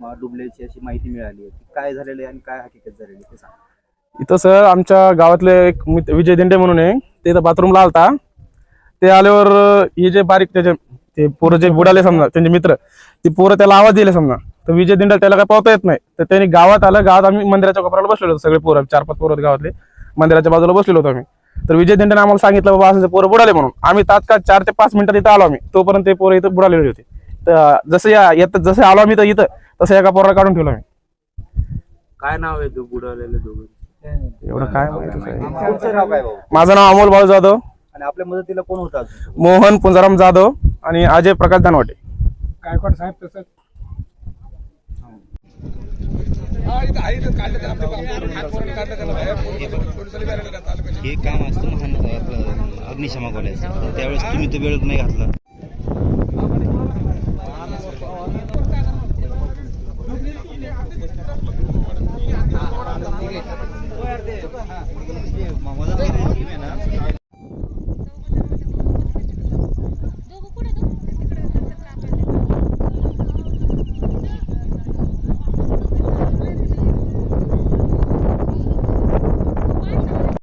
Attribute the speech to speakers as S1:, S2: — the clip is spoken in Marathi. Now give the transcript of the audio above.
S1: म- डुबल्याची अशी माहिती मिळाली आहे. काय झालेलं आहे आणि काय हकीकत झालेली आहे ते सांग.
S2: इथं सर आमच्या गावातले एक मित्र विजय दिंडे म्हणून आहे. ते इथं बाथरूमला आलता. ते आल्यावर हे जे बारीक त्याचे ते पोरं जे बुडाले समजा त्यांचे मित्र ती पोरं त्याला आवाज दिले समजा. तर विजय दिंडे त्याला काय पावता येत नाही. तर त्यांनी गावात आलं. गावात आम्ही मंदिराच्या कोपऱ्याला बसलेलो होतो. सगळे पोरं चार पाच पोरं होते गावातले. मंदिराच्या बाजूला बसलेलो होतो आम्ही. तर विजय दिंडेने आम्हाला सांगितलं बाबा असं पोरं बुडाले म्हणून. आम्ही तात्काळ चार ते पाच मिनिटात इथं आलो आम्ही. तोपर्यंत ते पोरं इथं बुडालेले होते. तर जसं या येत जसं आलो आम्ही तर इथं तसं एका पोराला काढून ठेवलं आम्ही.
S3: काय नाव आहे तू बुडवलेलं दोघं?
S2: एवढं काय माहिती साहेब.
S1: तुमचं नाव काय भाऊ?
S2: माझं नाव अमोल बाळू जाधव.
S1: आणि आपल्या मदतीला कोण होतं अजून?
S2: मोहन पुंजाराम जाधव आणि अजय प्रकाश दानवाटे
S4: गायकवाड साहेब तसंच.
S5: हे काम असतं महान आपलं अग्निशमकवाल्याचं त्यावेळेस तुम्ही तो वेळ नाही घातला. ಮೊದಲ